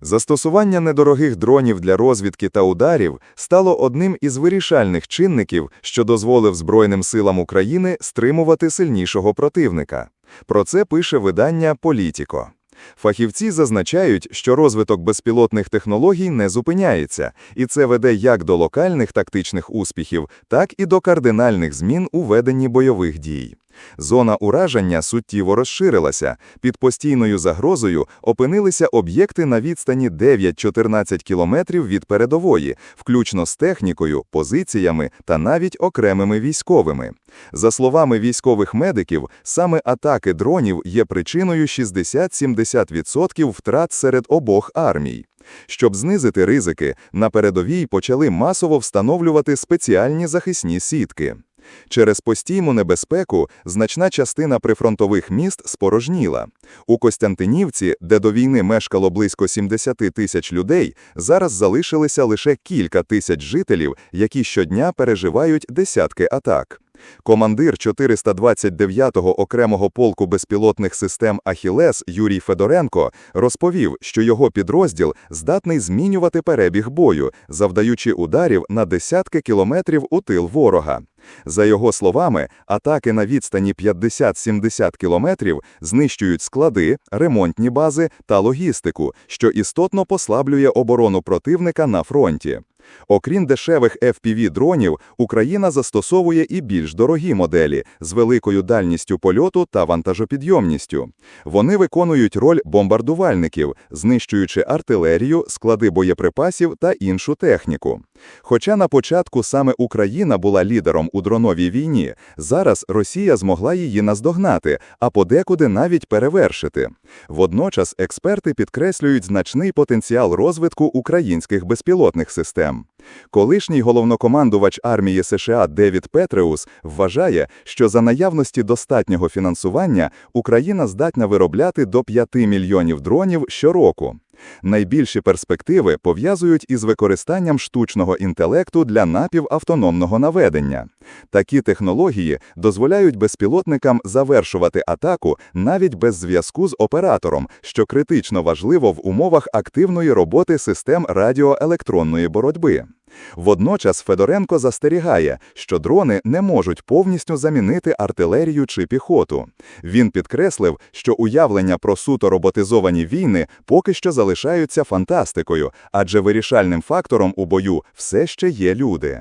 Застосування недорогих дронів для розвідки та ударів стало одним із вирішальних чинників, що дозволив Збройним силам України стримувати сильнішого противника. Про це пише видання «Політіко». Фахівці зазначають, що розвиток безпілотних технологій не зупиняється, і це веде як до локальних тактичних успіхів, так і до кардинальних змін у веденні бойових дій. Зона ураження суттєво розширилася. Під постійною загрозою опинилися об'єкти на відстані 9-14 кілометрів від передової, включно з технікою, позиціями та навіть окремими військовими. За словами військових медиків, саме атаки дронів є причиною 60-70% втрат серед обох армій. Щоб знизити ризики, на передовій почали масово встановлювати спеціальні захисні сітки. Через постійну небезпеку значна частина прифронтових міст спорожніла. У Костянтинівці, де до війни мешкало близько 70 тисяч людей, зараз залишилися лише кілька тисяч жителів, які щодня переживають десятки атак. Командир 429-го окремого полку безпілотних систем «Ахілес» Юрій Федоренко розповів, що його підрозділ здатний змінювати перебіг бою, завдаючи ударів на десятки кілометрів у тил ворога. За його словами, атаки на відстані 50-70 кілометрів знищують склади, ремонтні бази та логістику, що істотно послаблює оборону противника на фронті. Окрім дешевих FPV-дронів, Україна застосовує і більш дорогі моделі з великою дальністю польоту та вантажопідйомністю. Вони виконують роль бомбардувальників, знищуючи артилерію, склади боєприпасів та іншу техніку. Хоча на початку саме Україна була лідером у дроновій війні, зараз Росія змогла її наздогнати, а подекуди навіть перевершити. Водночас експерти підкреслюють значний потенціал розвитку українських безпілотних систем. Колишній головнокомандувач армії США Девід Петреус вважає, що за наявності достатнього фінансування Україна здатна виробляти до 5 мільйонів дронів щороку. Найбільші перспективи пов'язують із використанням штучного інтелекту для напівавтономного наведення. Такі технології дозволяють безпілотникам завершувати атаку навіть без зв'язку з оператором, що критично важливо в умовах активної роботи систем радіоелектронної боротьби. Водночас Федоренко застерігає, що дрони не можуть повністю замінити артилерію чи піхоту. Він підкреслив, що уявлення про суто роботизовані війни поки що залишаються фантастикою, адже вирішальним фактором у бою все ще є люди.